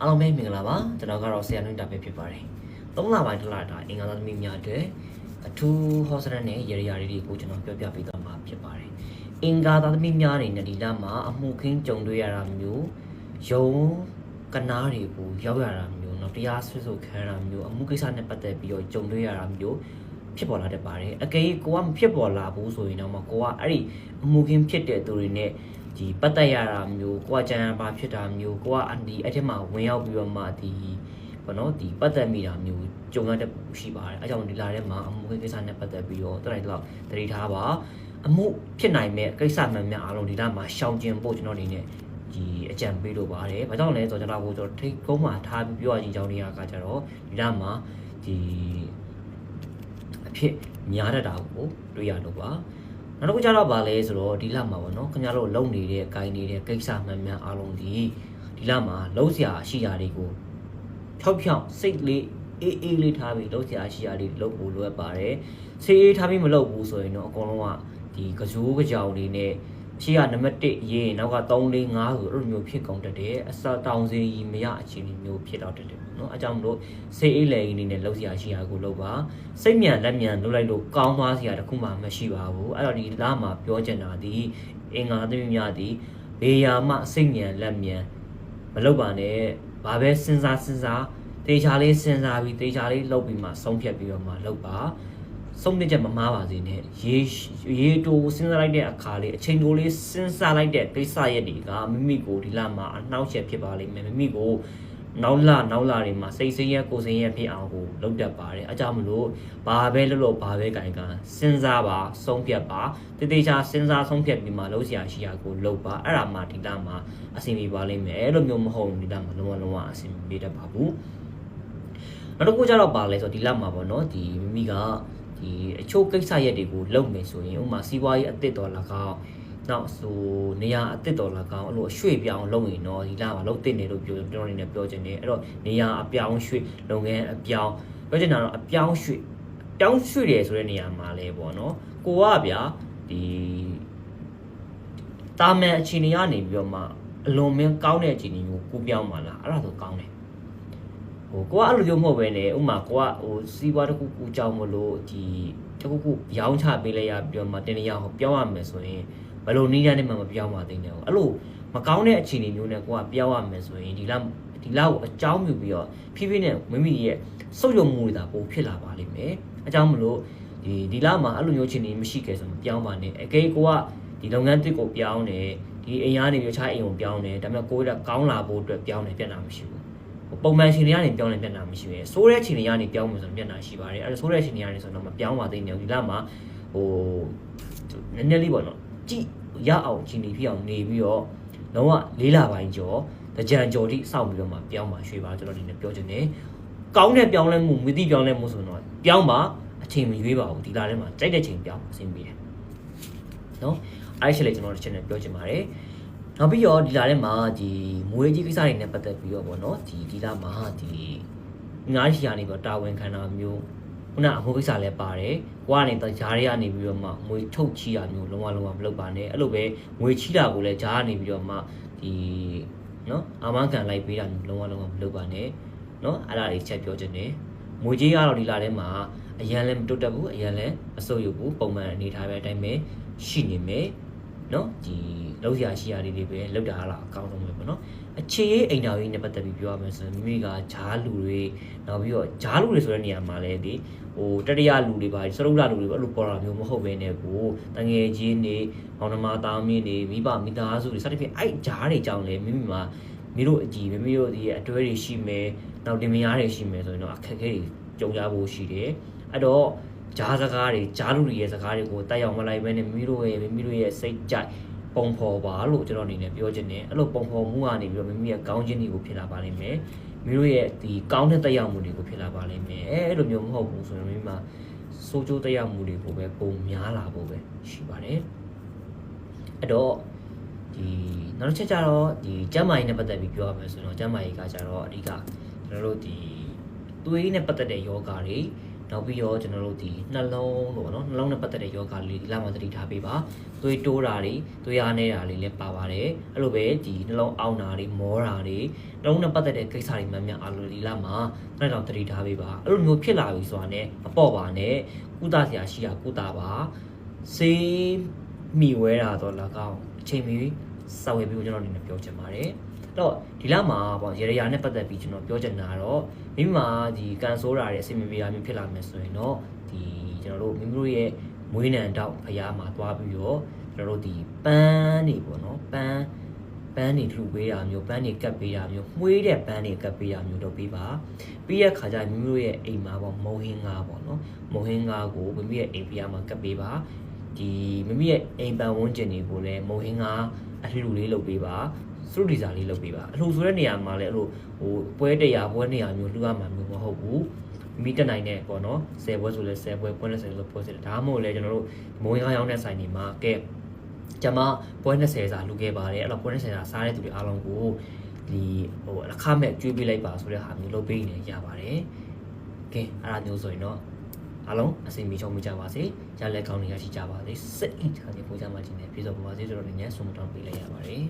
အားလုံးပဲမင်္ဂလာပါကျွန်တော်ကတော့ဆရာနှွင့်တာပဲဖြစ်ပါတယ်၃လပိုင်းတစ်လတာအင်္ဂါသားသမီးများအတွက်အထူးဟောစရနဲ့ရေရာလေးတွေကိုကျွန်တော်ပြောပြပေးသွားမှာဖြစ်ပါတယ်အင်္ဂါသားသမီးများတွေနဲ့ဒီလမှာအမှုခင်းကြုံတွေ့ရတာမျိုးယုံကနားတွေကိုရောက်ရတာမျိုးနောက်တရားဆွဆွခံရတာမျိုးအမှုကိစ္စနဲ့ပတ်သက်ပြီးတော့ကြုံတွေ့ရတာမျိုး ဖြစ်ပေါ်လာတတ်ပါတယ်အကယ်၍ကိုကမဖြစ်ပေါ်လာဘူးဆိုရင်တော့မကိုကအဲ့ဒီအမှုခင်းဖြစ်တဲ့သူတွေနဲ့ဒီပတ်သက်ရတာမျိုးကိုကကြံရပါဖြစ်တာမျိုးကိုကအဒီအဲ့ထက်မှဝင်ရောက်ပြီးတော့မှဒီဘောနော်ဒီပတ်သက်မိတာမျိုးကြုံရတဲ့ရှိပါတယ်အဲကြောင့်ဒီလာထဲမှာအမှုခင်းကိစ္စနဲ့ပတ်သက်ပြီးတော့တရိုက်တော့တတိထားပါအမှုဖြစ်နိုင်မဲ့ကိစ္စမှန်များအားလုံးဒီလာမှာရှောင်ကျဉ်ဖို့ကျွန်တော်အနေနဲ့ဒီအကြံပေးလို့ပါတယ်။ဘာကြောင့်လဲဆိုတော့ကျွန်တော်ကိုကျွန်တော်ထိတ်ကုန်းမှာထားပြီးပြောရခြင်းကြောင့်နေရာကကြတော့ဒီလာမှာဒီအ ဖြစ်များတတ်တာကိုတွေ့ရလို့ပါ။နောက်တစ်ခုကျတော့ဗာလဲဆိုတော့ဒီလမှာပေါ့နော်ခင်ဗျားတို့လုံနေတဲ့အကိုင်းနေတဲ့ကိစ္စမှန်များအားလုံးဒီဒီလမှာလုံးစရာရှိရာတွေကိုဖြောက်ဖြောက်စိတ်လေးအေးအေးလေးထားပြီးလုံးစရာရှိရာလေးလုပ်ဖို့လိုအပ်ပါတယ်။ဆေးအေးထားပြီးမလုပ်ဘူးဆိုရင်တော့အကုန်လုံးကဒီကကြိုးကြောင်လေးနဲ့ ရှိရနံပါတ်1ရေးရင်နောက်က3 4 5ဆိုအဲ့လိုမျိုးဖြစ်ကုန်တတ်တယ်အစတောင်စီမရအခြေအနေမျိုးဖြစ်တော့တတ်တယ်ပေါ့နော်အဲကြောင့်မလို့စေးအေးလေအနေနဲ့လောက်စရာရှိရာကိုလောက်ပါစိတ်မြန်လက်မြန်လုပ်လိုက်လို့ကောင်းသွားစရာတခုမှမရှိပါဘူးအဲ့တော့ဒီလားမှာပြောချင်တာဒီအင်္ဂါသမီးများဒီဘေးယာမစိတ်မြန်လက်မြန်မလုပ်ပါနဲ့ဘာပဲစဉ်းစားစဉ်းစားတေချာလေးစဉ်းစားပြီးတေချာလေးလုပ်ပြီးမှဆုံးဖြတ်ပြီးတော့မှလုပ်ပါ ဆုံးဖြတ်ချက်မမားပါစေနဲ့ရေရေတိုစဉ်းစားလိုက်တဲ့အခါလေးအချိန်တိုလေးစဉ်းစားလိုက်တဲ့ကိစ္စရက်တွေကမိမိကိုဒီလမှာအနှောက်အယှက်ဖြစ်ပါလိမ့်မယ်မိမိကိုနောက်လာနောက်လာတွေမှာစိတ်ဆင်းရဲကိုယ်ဆင်းရဲဖြစ်အောင်ကိုလုပ်တတ်ပါတယ်အကြောင်းမလို့ဘာပဲလုပ်လို့ဘာပဲကြိုင်ကစဉ်းစားပါဆုံးဖြတ်ပါတတိချာစဉ်းစားဆုံးဖြတ်ပြီးမှလုပ်စရာရှိရာကိုလုပ်ပါအဲ့ဒါမှဒီလမှာအဆင်ပြေပါလိမ့်မယ်အဲ့လိုမျိုးမဟုတ်ဘူးဒီလမှာလုံးဝလုံးဝအဆင်မပြေတတ်ပါဘူးနောက်တစ်ခုကျတော့ပါလဲဆိုတော့ဒီလမှာပေါ့နော်ဒီမိမိက ဒီအချို့ကိစ္စရက်တွေကိုလုပ်မယ်ဆိုရင်ဥပမာစီးပွားရေးအသစ်တော်၎င်းနောက်ဆိုနေရာအသစ်တော်၎င်းအဲ့လိုအရွှေ့ပြောင်းလုပ်ရင်တော့ဒီလမှာလုပ်တင်တယ်လို့ပြောကျွန်တော်အနေနဲ့ပြောချင်တယ်အဲ့တော့နေရာအပြောင်းရွှေ့လုပ်ငန်းအပြောင်းပြောချင်တာတော့အပြောင်းရွှေ့ပြောင်းရွှေ့တယ်ဆိုတဲ့နေရာမှာလဲပေါ့နော်ကိုကဗျာဒီတာမန်အခြေအနေကနေပြီးတော့မှအလွန်မင်းကောင်းတဲ့အခြေအနေကိုကိုပြောင်းပါလားအဲ့ဒါဆိုကောင်းတယ် ဟိုကိုကအဲ့လိုမျိုးမဟုတ်ပဲねဥမာကိုကဟိုစီးပွားတစ်ခုခုကြောင်းမလို့ဒီတစ်ခုခုရောင်းချပေးလိုက်ရပြီးတော့မှတင်နေရအောင်ပြောင်းရမယ်ဆိုရင်ဘယ်လိုနည်းနဲ့မှမပြောင်းပါသေးနဲ့အဲ့လိုမကောင်းတဲ့အခြေအနေမျိုးနဲ့ကိုကပြောင်းရမယ်ဆိုရင်ဒီလောက်ဒီလောက်ကိုအကြောင်းပြုပြီးတော့ဖြည်းဖြည်းနဲ့မိမိရဲ့စုပ်ယုံမှုတွေဒါပိုဖြစ်လာပါလိမ့်မယ်အကြောင်းမလို့ဒီဒီလောက်မှာအဲ့လိုမျိုးအခြေအနေမရှိခဲ့ဆိုမပြောင်းပါနဲ့အကေကိုကဒီလုပ်ငန်းတစ်ကိုပြောင်းတယ်ဒီအိမ်ကနေပြီးခြားအိမ်ကိုပြောင်းတယ်ဒါပေမဲ့ကိုကကောင်းလာဖို့အတွက်ပြောင်းတယ်ပြတ်တာမရှိဘူး ပုံမှန်ချိန်တွေကနေပြောင်းနေပြတ်တာမရှိဘူးဆိုးတဲ့ချိန်တွေကနေပြောင်းမယ်ဆိုရင်ပြတ်တာရှိပါတယ်အဲဒါဆိုးတဲ့ချိန်တွေကနေဆိုတော့မပြောင်းပါသေးနဲ့ဒီလမှာဟိုနည်းနည်းလေးပေါ့နော်ကြည့်ရအောင်ချိန်တွေဖြစ်အောင်နေပြီးတော့လုံးဝလေးလာပိုင်းကျော်တကြံကျော်တိစောင့်ပြီးတော့မှပြောင်းပါရွှေ့ပါကျွန်တော်ဒီနေ့ပြောချင်တယ်ကောင်းတဲ့ပြောင်းလဲမှုမသိပြောင်းလဲမှုဆိုတော့ပြောင်းပါအချိန်မရွေးပါဘူးဒီလာထဲမှာကြိုက်တဲ့ချိန်ပြောင်းအဆင်ပြေတယ်နော်အဲ့ဒီချက်လေးကျွန်တော်ဒီချက်နဲ့ပြောချင်ပါတယ် နောက်ပြီးတော့ဒီလာထဲမှာဒီမွေးကြီးကိစ္စတွေနဲ့ပတ်သက်ပြီးတော့ဗောနော်ဒီဒီလာမှာဒီငါးရှိရနေပြီးတော့တာဝန်ခံတာမျိုးခုနအမှုကိစ္စလည်းပါတယ်ကိုကနေတော့ဂျားတွေကနေပြီးတော့မှငွေထုတ်ချီတာမျိုးလုံးဝလုံးဝမလုပ်ပါနဲ့အဲ့လိုပဲငွေချီတာကိုလည်းဂျားကနေပြီးတော့မှဒီနော်အာမခံလိုက်ပေးတာမျိုးလုံးဝလုံးဝမလုပ်ပါနဲ့နော်အဲ့ဒါတွေချက်ပြောချင်တယ်ငွေကြီးကတော့ဒီလာထဲမှာအရန်လည်းမတွတ်တက်ဘူးအရန်လည်းအစိုးရဘူးပုံမှန်အနေထားပဲအတိုင်းပဲရှိနေမယ် နော်ဒီလောက်ရရှိရလေးတွေပဲလောက်တာလားအကောင်းဆုံးပဲပေါ့နော်အခြေရေးအိမ်တော်ကြီးနဲ့ပတ်သက်ပြီးပြောရမယ်ဆိုရင်မိမိကဂျားလူတွေနောက်ပြီးတော့ဂျားလူတွေဆိုတဲ့နေရာမှာလည်းဒီဟိုတတရလူတွေပါစရုပ်လာလူတွေအဲ့လိုပေါ်တာမျိုးမဟုတ်ဘဲနဲ့ကိုတငယ်ချင်းတွေမောင်နှမသားမင်းတွေမိဘမိသားစုတွေစသဖြင့်အဲ့ဂျားတွေကြောင့်လည်းမိမိမှာမိတို့အကြည့်မိမိတို့ဒီအတွဲတွေရှိမယ်နောက်တင်မယားတွေရှိမယ်ဆိုရင်တော့အခက်အခဲတွေကြုံရဖို့ရှိတယ်အဲ့တော့ ဂျားစကားတွေဂျားလူတွေရဲ့စကားတွေကိုတက်ရောက်မလိုက်ဘဲနဲ့မိမိတို့ရဲ့မိမိတို့ရဲ့စိတ်ကြိုက်ပုံဖော်ပါလို့ကျွန်တော်အနေနဲ့ပြောချင်တယ်အဲ့လိုပုံဖော်မှုကနေပြီးတော့မိမိရဲ့ကောင်းခြင်းတွေကိုဖြစ်လာပါလိမ့်မယ်မိတို့ရဲ့ဒီကောင်းတဲ့တက်ရောက်မှုတွေကိုဖြစ်လာပါလိမ့်မယ်အဲအဲ့လိုမျိုးမဟုတ်ဘူးဆိုရင်မိမိမှာစိုးကျိုးတက်ရောက်မှုတွေကိုပဲပုံများလာဖို့ပဲရှိပါတယ်အဲ့တော့ဒီနောက်တစ်ချက်ကျတော့ဒီကျမ်းမာရေးနဲ့ပတ်သက်ပြီးပြောရမယ်ဆိုတော့ကျမ်းမာရေးကကျတော့အဓိကကျွန်တော်တို့ဒီသွေးနဲ့ပတ်သက်တဲ့ယောဂါတွေ နောက်ပြီးတော့ကျွန်တော်တို့ဒီနှလုံးလို့ပေါ့နော်နှလုံးနဲ့ပတ်သက်တဲ့ယောဂလေးဒီလမှာသတိထားပေးပါသွေးတိုးတာတွေသွေးအားနေတာတွေလည်းပါပါတယ်အဲ့လိုပဲဒီနှလုံးအောင့်တာတွေမောတာတွေနှလုံးနဲ့ပတ်သက်တဲ့ကိစ္စတွေမှန်မှန်အားလုံးဒီလမှာအဲ့တော့သတိထားပေးပါအဲ့လိုမျိုးဖြစ်လာပြီဆိုတာနဲ့မပေါ့ပါနဲ့ကုသစရာရှိတာကုသပါစေးမိဝဲတာတော့၎င်းအချိန်မီစောင့်ရပြီးကျွန်တော်အနေနဲ့ပြောချင်ပါတယ် တော့ဒီလမှာပေါ့ရေရရာနဲ့ပတ်သက်ပြီးကျွန်တော်ပြောချင်တာတော့မိမဒီကန်ဆိုးတာတွေအစီအမံပြာမျိုးဖြစ်လာမယ်ဆိုရင်တော့ဒီကျွန်တော်တို့မိမိတို့ရဲ့မွေးနံတောက်ဖရားမှာသွားပြီးတော့ကျွန်တော်တို့ဒီပန်းနေပေါ့နော်ပန်းပန်းနေထူပေးတာမျိုးပန်းနေကတ်ပေးတာမျိုးမှွေးတဲ့ပန်းတွေကတ်ပေးတာမျိုးလုပ်ပေးပါပြီးရခါကျမိမိတို့ရဲ့အိမ်မှာပေါ့မုံဟင်းငါပေါ့နော်မုံဟင်းငါကိုမိမိရဲ့အိမ်ဖရားမှာကတ်ပေးပါဒီမိမိရဲ့အိမ်ပန်ဝန်းကျင်တွေကိုလည်းမုံဟင်းငါအလှူလေးလုပ်ပေးပါ စရုဒီဇာလေးလုပ်ပေးပါအလှူဆိုတဲ့နေရာမှာလည်းအဲ့လိုဟိုပွဲတရားပွဲနေရာမျိုးလှူရမှာမျိုးမဟုတ်ဘူးမိတက်နိုင်တဲ့ပေါ့နော်10ပွဲဆိုလဲ10ပွဲပွဲနဲ့10ဆိုပွဲ10ဒါမှမဟုတ်လဲကျွန်တော်တို့မုံဟင်းငါရောင်းတဲ့ဆိုင်တွေမှာကဲကျွန်မပွဲ20စာလူခဲ့ပါတယ်အဲ့တော့ပွဲ20စာစားတဲ့သူတွေအားလုံးကိုဒီဟိုအခမဲ့ကျွေးပေးလိုက်ပါဆိုတဲ့ဟာမျိုးလုပ်ပေးနေရပါတယ်ကဲအဲ့ဒါမျိုးဆိုရင်တော့အားလုံးအစီအမီချုံမိကြပါစေရလက်ကောင်းတွေရရှိကြပါစေစိတ်အိတ်ခါဒီပူကြမှာခြင်းနဲ့ပြေဆုံးပါပါစေဆိုတော့လည်းညဆုမတောင်းပေးလိုက်ရပါတယ်